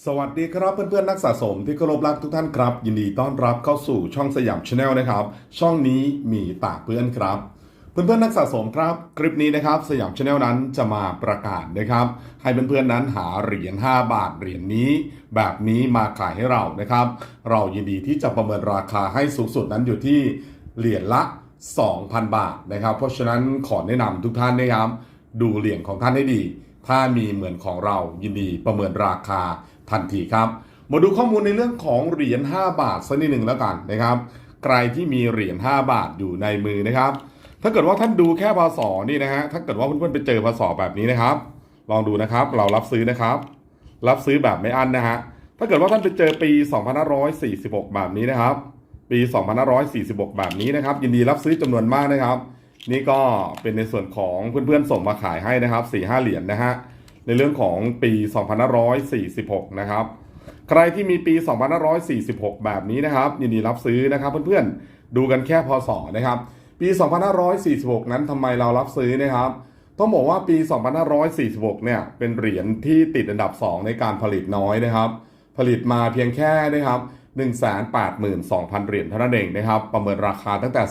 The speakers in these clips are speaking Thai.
สวัสดีครับเพื่อนๆนักสะสมที่เคารพรักทุกท่านครับ ยินดีต้อนรับเข้าสู่ช่องสยามชาแนลนะครับ ช่องนี้มีตากเพื่อนครับ เพื่อนๆนักสะสมครับ คลิปนี้นะครับสยามชาแนลนั้นจะมาประกาศนะครับ ให้เพื่อนๆนั้นหาเหรียญ5บาทเหรียญนี้ แบบนี้มาขายให้เรานะครับ เรายินดีที่จะประเมินราคาให้สูงสุดนั้นอยู่ที่เหรียญละ 2,000 บาทนะครับ เพราะฉะนั้นขอแนะนำทุกท่านนะครับดูเหรียญของท่านให้ดี ถ้ามีเหมือนของเรายินดีประเมินราคาทันทีครับ มาดูข้อมูลในเรื่องของเหรียญ5บาทสักนิดหนึ่งแล้วกันนะครับ ใครที่มีเหรียญ5บาทอยู่ในมือนะครับ ถ้าเกิดว่าท่านดูแค่พศนี่นะฮะถ้าเกิดว่าเพื่อนๆไปเจอพศแบบนี้นะครับ ลองดูนะครับเรารับซื้อนะครับ รับซื้อแบบไม่อั้นนะฮะถ้าเกิดว่าท่านไปเจอปี 2546 แบบนี้นะครับ ปี 2546 แบบนี้นะครับ ยินดีรับซื้อจำนวนมากนะครับ นี่ก็เป็นในส่วนของเพื่อนๆส่งมาขายให้นะครับ4 5เหรียญนะฮะในเรื่องของปี2546 นะครับใครที่มีปี2546 แบบนี้นะครับ ยินดีรับซื้อนะครับเพื่อนๆดูกันแค่พศนะครับ ปี 2546 นั้นทำไมเรารับซื้อนะครับ ต้องบอกว่าปี 2546 เนี่ยเป็นเหรียญที่ติดอันดับ 2 ในการผลิตน้อยนะครับ ผลิตมาเพียงแค่นะครับ 182,000 เหรียญเท่านั้นเองนะครับ ประเมินราคาตั้งแต่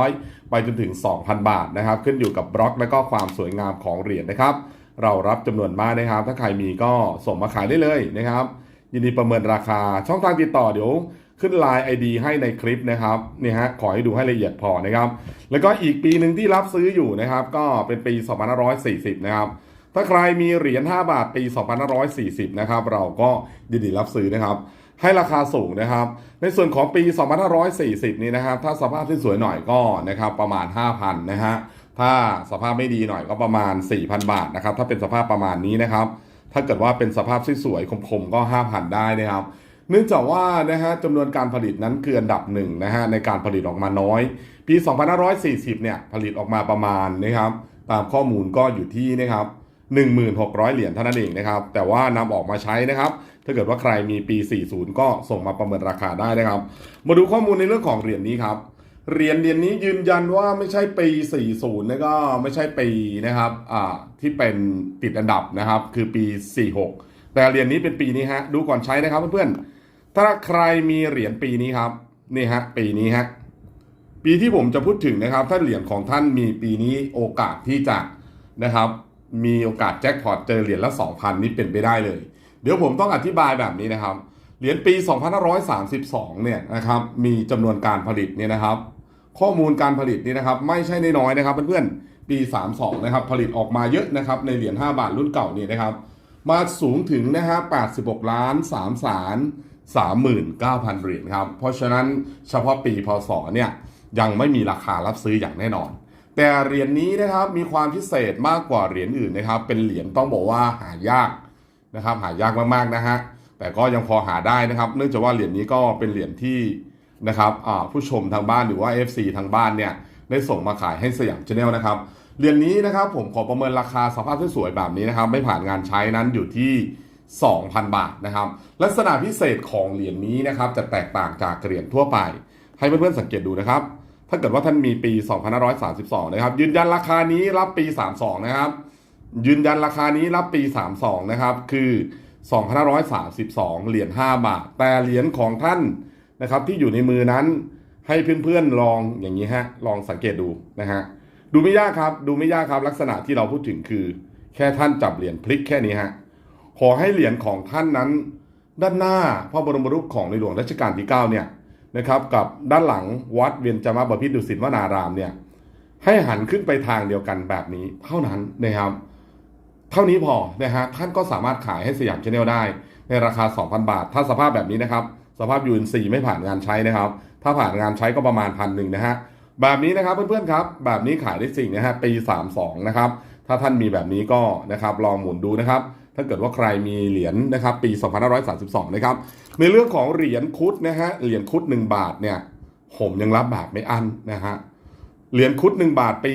300 ไปจนถึง 2,000 บาทนะครับ ขึ้นอยู่กับบล็อกและก็ความสวยงามของเหรียญนะครับ เรารับจำนวนมากนะครับ ถ้าใครมีก็ส่งมาขายได้เลยนะครับ ยินดีประเมินราคาช่องทางติดต่อเดี๋ยวขึ้นไลน์ ID ให้ในคลิปนะครับนี่ฮะขอให้ดูให้ละเอียดพอนะครับ แล้วก็อีกปีหนึ่งที่รับซื้ออยู่นะครับ ก็เป็นปี 2540 นะครับ ถ้าใครมีเหรียญ 5 บาท ปี 2540 นะครับ เราก็ยินดีรับซื้อนะครับ ให้ราคาสูงนะครับ ในส่วนของปี 2540 นี้นะครับ ถ้าสภาพที่สวยหน่อยก็นะครับประมาณ 5,000 นะฮะ ถ้าสภาพไม่ดีหน่อยก็ประมาณ 4,000 บาทนะครับ ถ้าเป็นสภาพประมาณนี้นะครับ ถ้าเกิดว่าเป็นสภาพที่สวยๆ คมๆ ก็ 5,000 ได้นะครับเนื่องจากว่านะฮะจำนวนการผลิตนั้นคืออันดับหนึ่งนะฮะในการผลิตออกมาน้อย ปี 2540 เนี่ยผลิตออกมาประมาณนะครับ ตามข้อมูลก็อยู่ที่นะครับ 1,600 เหรียญเท่านั้นเองนะครับ แต่ว่านำออกมาใช้นะครับ ถ้าเกิดว่าใครมีปี 40 ก็ส่งมาประเมินราคาได้นะครับ มาดูข้อมูลในเรื่องของเหรียญนี้ครับ เหรียญเหรียญนี้ยืนยันว่าไม่ใช่ปี 40แล้วก็ไม่ใช่ปีนะครับอ่าที่เป็นติดอันดับนะครับ คือปี 46 แต่เหรียญนี้เป็นปีนี้ฮะ ดูก่อนใช้นะครับเพื่อนๆ ถ้าใครมีเหรียญปีนี้ครับ นี่ฮะ ปีนี้ฮะ ปีที่ผมจะพูดถึงนะครับ ถ้าเหรียญของท่านมีปีนี้โอกาสที่จะนะครับ มีโอกาสแจ็คพอตเจอเหรียญละ 2,000 นี่เป็นไปได้เลย เดี๋ยวผมต้องอธิบายแบบนี้นะครับ เหรียญปี 2532 เนี่ยนะครับมีจำนวนการผลิตเนี่ยนะครับ ข้อมูลการผลิตนี่นะครับ ไม่ใช่น้อยๆนะครับเพื่อนๆปี 32 นะครับ ผลิตออกมาเยอะนะครับ ในเหรียญ 5 บาทรุ่นเก่านี่นะครับ มาสูงถึงนะฮะ86 ล้าน3แสน39,000 เหรียญครับ เพราะฉะนั้นเฉพาะปีพศเนี่ยยังไม่มีราคารับซื้ออย่างแน่นอน แต่เหรียญนี้นะครับมีความพิเศษมากกว่าเหรียญอื่นนะครับ เป็นเหรียญต้องบอกว่าหายากนะครับ หายากมากๆนะฮะแต่ก็ยังพอหาได้นะครับ เนื่องจากว่าเหรียญนี้ก็เป็นเหรียญที่นะครับผู้ชมทางบ้านหรือว่า FC ทางบ้านเนี่ยได้ส่งมาขายให้สยามชาแนลนะครับเหรียญนี้นะครับผมขอประเมินราคาสภาพสวยๆแบบนี้นะครับ ไม่ผ่านงานใช้นั้นอยู่ที่2,000 บาทนะครับ ลักษณะพิเศษของเหรียญนี้นะครับ จะแตกต่างจากเหรียญทั่วไป ให้เพื่อนๆสังเกตดูนะครับ ถ้าเกิดว่าท่านมีปี 2532 นะครับ ยืนยันราคานี้รับปี 32 นะครับ ยืนยันราคานี้รับปี 32 นะครับ คือ 2532 เหรียญ 5 บาท แต่เหรียญของท่านนะครับที่อยู่ในมือนั้นให้เพื่อนๆลองอย่างนี้ฮะ ลองสังเกตดูนะฮะ ดูไม่ยากครับ ดูไม่ยากครับลักษณะที่เราพูดถึงคือ แค่ท่านจับเหรียญพลิกแค่นี้ฮะ ขอให้เหรียญของท่านนั้น ด้านหน้าพระบรมรูปของในหลวงรัชกาลที่ 9 เนี่ย นะครับกับด้านหลังวัดเวียนจามบพิตรดุสิตวนารามเนี่ยให้หันขึ้นไปทางเดียวกันแบบนี้เท่านั้นนะครับเท่านี้พอนะฮะท่านก็สามารถขายให้สยามชาแนลได้ ในราคา 2,000 บาท ถ้าสภาพแบบนี้นะครับ สภาพยูนซีไม่ผ่านงานใช้นะครับ ถ้าผ่านงานใช้ก็ประมาณพันหนึ่งนะฮะแบบนี้นะครับเพื่อนๆครับ แบบนี้ขายได้สิ่งนะฮะปี 32 นะครับ ถ้าท่านมีแบบนี้ก็นะครับลองหมุนดูนะครับ ถ้าเกิดว่าใครมีเหรียญนะครับปี 2532 นะครับ ในเรื่องของเหรียญคุดนะฮะเหรียญคุด 1 บาทเนี่ยผมยังรับแบบไม่อั้นนะฮะเหรียญคุด 1 บาทปี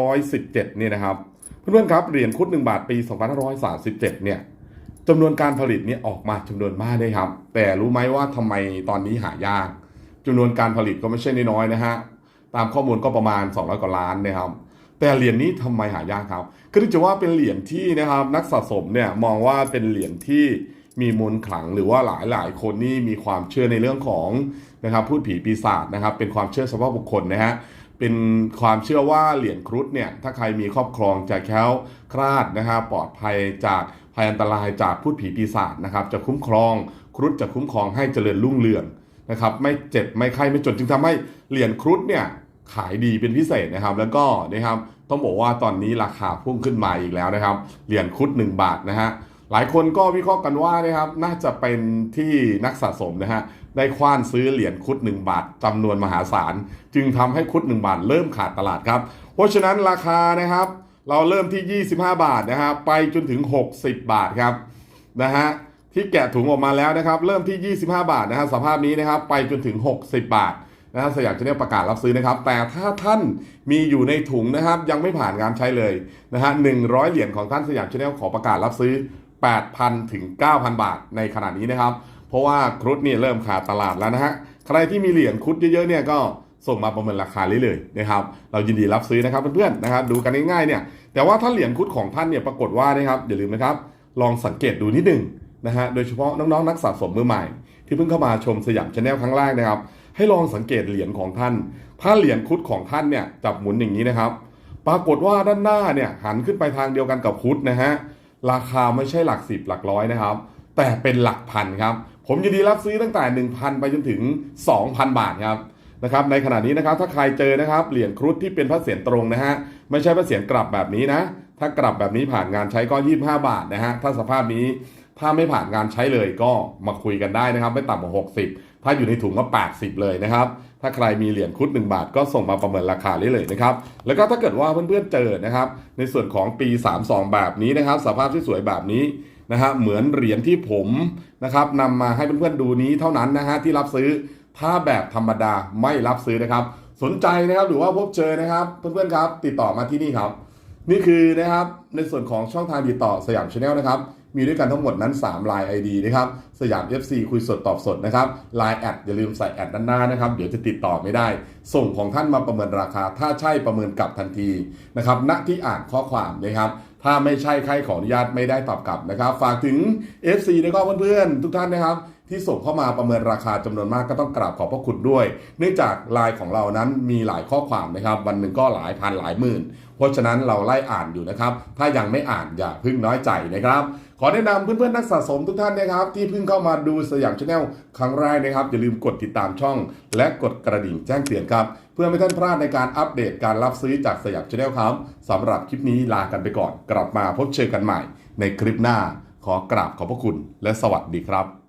2517 เนี่ยนะครับเพื่อนๆครับเหรียญคุด 1 บาทปี 2537 เนี่ยจำนวนการผลิตเนี่ยออกมาจำนวนมากเลยครับ แต่รู้ไหมว่าทำไมตอนนี้หายากจำนวนการผลิตก็ไม่ใช่น้อยๆนะฮะตามข้อมูลก็ประมาณ 200 กว่าล้านนะครับ แต่เหรียญนี้ทำไมหายากครับก็ที่จะว่าเป็นเหรียญที่นะครับนักสะสมเนี่ยมองว่าเป็นเหรียญที่มีมนต์ขลังหรือว่าหลายหลายคนนี่มีความเชื่อในเรื่องของนะครับพูดผีปีศาจนะครับ เป็นความเชื่อเฉพาะบุคคลนะฮะเป็นความเชื่อว่าเหรียญครุฑเนี่ยถ้าใครมีครอบครองจะแคล้วคลาดนะฮะปลอดภัยจากภัยอันตรายจากพูดผีปีศาจนะครับ จะคุ้มครองครุฑจะคุ้มครองให้เจริญรุ่งเรืองนะครับ ไม่เจ็บไม่ไข้ไม่จนจึงทำให้เหรียญครุฑเนี่ย ขายดีเป็นพิเศษนะครับ แล้วก็นะครับต้องบอกว่าตอนนี้ราคาพุ่งขึ้นมาอีกแล้วนะครับ เหรียญครุฑ1บาทนะฮะหลายคนก็วิเคราะห์กันว่านะครับน่าจะเป็นที่นักสะสมนะฮะได้คว้านซื้อเหรียญครุฑ1บาทจำนวนมหาศาล จึงทำให้ครุฑ1บาทเริ่มขาดตลาดครับ เพราะฉะนั้นราคานะครับ เราเริ่มที่ 25 บาทนะฮะไปจนถึง 60 บาทครับนะฮะที่แกะถุงออกมาแล้วนะครับ เริ่มที่ 25 บาทนะฮะสภาพนี้นะครับ ไปจนถึง 60 บาท นะฮะสยามชาแนลประกาศรับซื้อนะครับ แต่ถ้าท่านมีอยู่ในถุงนะครับ ยังไม่ผ่านการใช้เลยนะฮะหนึ่งร้อยเหรียญของท่านสยามชาแนลขอประกาศรับซื้อ 8,000 ถึง 9,000 บาทในขณะนี้นะครับ เพราะว่าครุฑเนี่ยเริ่มขาดตลาดแล้วนะฮะใครที่มีเหรียญครุฑเยอะๆเนี่ยก็ส่งมาประเมินราคาเลยๆนะครับเรายินดีรับซื้อนะครับเพื่อนๆนะครับดูกันง่ายๆเนี่ยแต่ว่าถ้าเหรียญครุฑของท่านเนี่ยปรากฏว่านะครับอย่าลืมนะครับลองสังเกตดูนิดหนึ่งนะฮะโดยเฉพาะน้องๆนักสะสมมือใหม่ ที่เพิ่งเข้ามาชมสยามชาแนลครั้งแรกนะครับ ให้ลองสังเกตเหรียญของท่าน ถ้าเหรียญครุฑของท่านเนี่ยจับหมุนอย่างนี้นะครับ ปรากฏว่าด้านหน้าเนี่ยหันขึ้นไปทางเดียวกันกับครุฑนะฮะ ราคาไม่ใช่หลักสิบหลักร้อยนะครับ แต่เป็นหลักพันครับ ผมยินดีรับซื้อตั้งแต่ 1,000 ไปจนถึง 2,000 บาทครับนะครับ ในขณะนี้นะครับถ้าใครเจอนะครับเหรียญครุฑที่เป็นพระเศียรตรงนะฮะไม่ใช่พระเศียรกลับแบบนี้นะ ถ้ากลับแบบนี้ผ่านงานใช้ก็ 25 บาทนะฮะถ้าสภาพนี้ถ้าไม่ผ่านงานใช้เลยก็มาคุยกันได้นะครับ ไม่ต่ำกว่า60 ถ้าอยู่ในถุงก็ 80 เลยนะครับ ถ้าใครมีเหรียญครุฑ1บาทก็ส่งมาประเมินราคาได้เลยนะครับ แล้วก็ถ้าเกิดว่าเพื่อนๆเจอนะครับ ในส่วนของปี 32 แบบนี้นะครับ สภาพที่สวยแบบนี้นะฮะเหมือนเหรียญที่ผมนะครับนำมาให้เพื่อนๆดูนี้เท่านั้นนะฮะที่รับซื้อถ้าแบบธรรมดาไม่รับซื้อนะครับ สนใจนะครับหรือว่าพบเจอนะครับ เพื่อนๆครับ ติดต่อมาที่นี่ครับ นี่คือนะครับในส่วนของช่องทางติดต่อสยามชาแนลนะครับ มีด้วยกันทั้งหมดนั้น3 Line ID นะครับสยาม FC คุยสดตอบสดนะครับ Line แอดอย่าลืมใส่แอดด้านหน้านะครับเดี๋ยวจะติดต่อไม่ได้ ส่งของท่านมาประเมินราคา ถ้าใช่ประเมินกลับทันทีนะครับณที่อ่านข้อความนะครับถ้าไม่ใช่ใครขออนุญาตไม่ได้ตอบกลับนะครับ ฝากถึง FC นะครับเพื่อนๆทุกท่านนะครับ ที่ส่งเข้ามาประเมินราคาจำนวนมากก็ต้องกราบขอบพระคุณด้วย เนื่องจากไลน์ของเรานั้นมีหลายข้อความนะครับ วันหนึ่งก็หลายพันหลายหมื่น เพราะฉะนั้นเราไล่อ่านอยู่นะครับ ถ้ายังไม่อ่านอย่าพึ่งน้อยใจนะครับ ขอแนะนำเพื่อนๆนักสะสมทุกท่านนะครับ ที่เพิ่งเข้ามาดูสยามชาแนลครั้งแรกนะครับ อย่าลืมกดติดตามช่อง และกดกระดิ่งแจ้งเตือนครับ เพื่อไม่ให้ท่านพลาดในการอัปเดตการรับซื้อจากสยามชาแนลครับสำหรับคลิปนี้ลากันไปก่อน กลับมาพบเจอกันใหม่ ในคลิปหน้าขอกราบขอบพระคุณและสวัสดีครับ